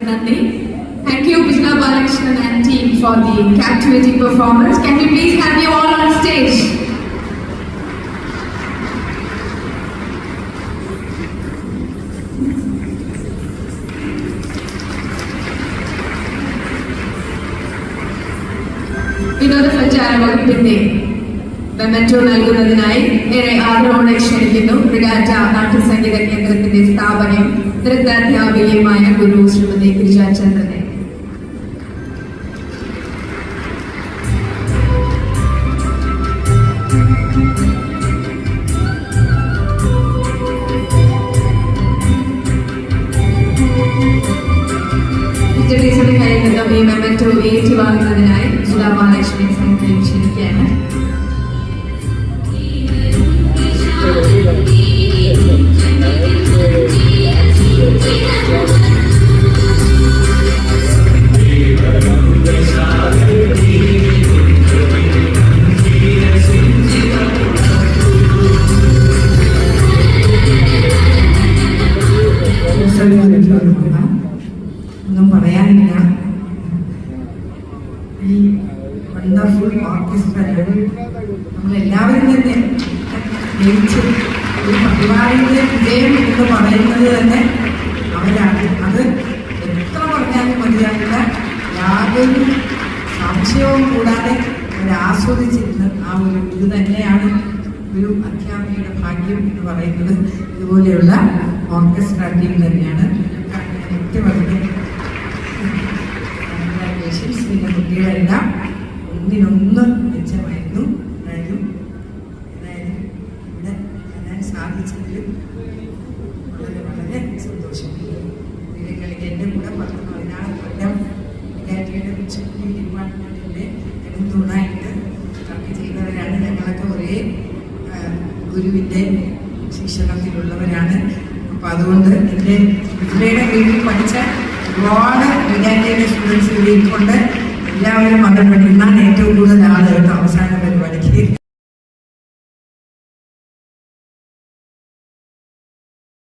Nandi. Thank you, Vijla Balakrishnan and team for the captivating performance. Can we please have you all on stage? വിനോദസഞ്ചാര വകുപ്പിന്റെ memento നൽകുന്നതിനായി ഏറെ ആദരവോടെ ക്ഷണിക്കുന്നു റിഗാറ്റ നാട്യസംഗീത കേന്ദ്രത്തിന്റെ സ്ഥാപനയും നൃത്താധ്യാപികയുമായ ഗുരു ശ്രീമതി ഗിരിജ ചന്ദ്രനെ ടീച്ചറുടെ കയ്യിൽ നിന്നും ഈ മെമന്റോ ഏറ്റുവാങ്ങുന്നതിനായി ജില്ലാ ബാലകൃഷ്ണനെ സംഘടനയിൽ ക്ഷണിക്കുകയാണ് പറയാനില്ല. ഈ വണ്ടർഫുൾ ഓർക്കസ്ട്രയിൽ നമ്മളെല്ലാവരും തന്നെ ജയിച്ച് ഒരു പരിപാടിയുടെ വിജയം എന്ന് പറയുന്നത് തന്നെ അവരാണ്. അത് എത്ര പറഞ്ഞാലും മതിയാകില്ല യാതൊരു സംശയവും കൂടാതെ അവരാസ്വദിച്ചിരുന്ന ആ ഒരു ഇത് തന്നെയാണ് ഒരു അധ്യാപികയുടെ ഭാഗ്യം എന്ന് പറയുന്നത്. ഇതുപോലെയുള്ള ഓർക്കസ്ട്ര തന്നെയാണ് ഞാൻ ഏറ്റവും അധികം കൺഗ്രാറ്റുലേഷൻസ് നിന്റെ കുട്ടികളെല്ലാം ഒന്നിനൊന്ന് മെച്ചമായിരുന്നു എന്തായാലും എന്തായാലും ഇവിടെ എത്താൻ സാധിച്ചതിലും വളരെ വളരെ സന്തോഷം. കുട്ടികൾക്ക് എന്റെ കൂടെ പത്ത് പതിനാറ് കൊല്ലം വിദ്യാർത്ഥിയുടെ ഉച്ചക്കുടി ഡിപ്പാർട്ട്മെന്റിന്റെ എടുത്തുണായിട്ട് വർക്ക് ചെയ്തവരാണ് ഞങ്ങളൊക്കെ ഒരേ ഗുരുവിന്റെ ശിക്ഷണത്തിലുള്ളവരാണ്. അപ്പോൾ അതുകൊണ്ട് എന്റെ വീട്ടിൽ പഠിച്ച ഒരുപാട് വിദ്യാർത്ഥിയുടെ സ്റ്റുഡൻസ് ഇവിടെ ഇരിപ്പുണ്ട്. എല്ലാവരും അത് പഠിക്കാൻ ഏറ്റവും കൂടുതൽ ആളുകൾ അവസാന പരിപാടിക്ക്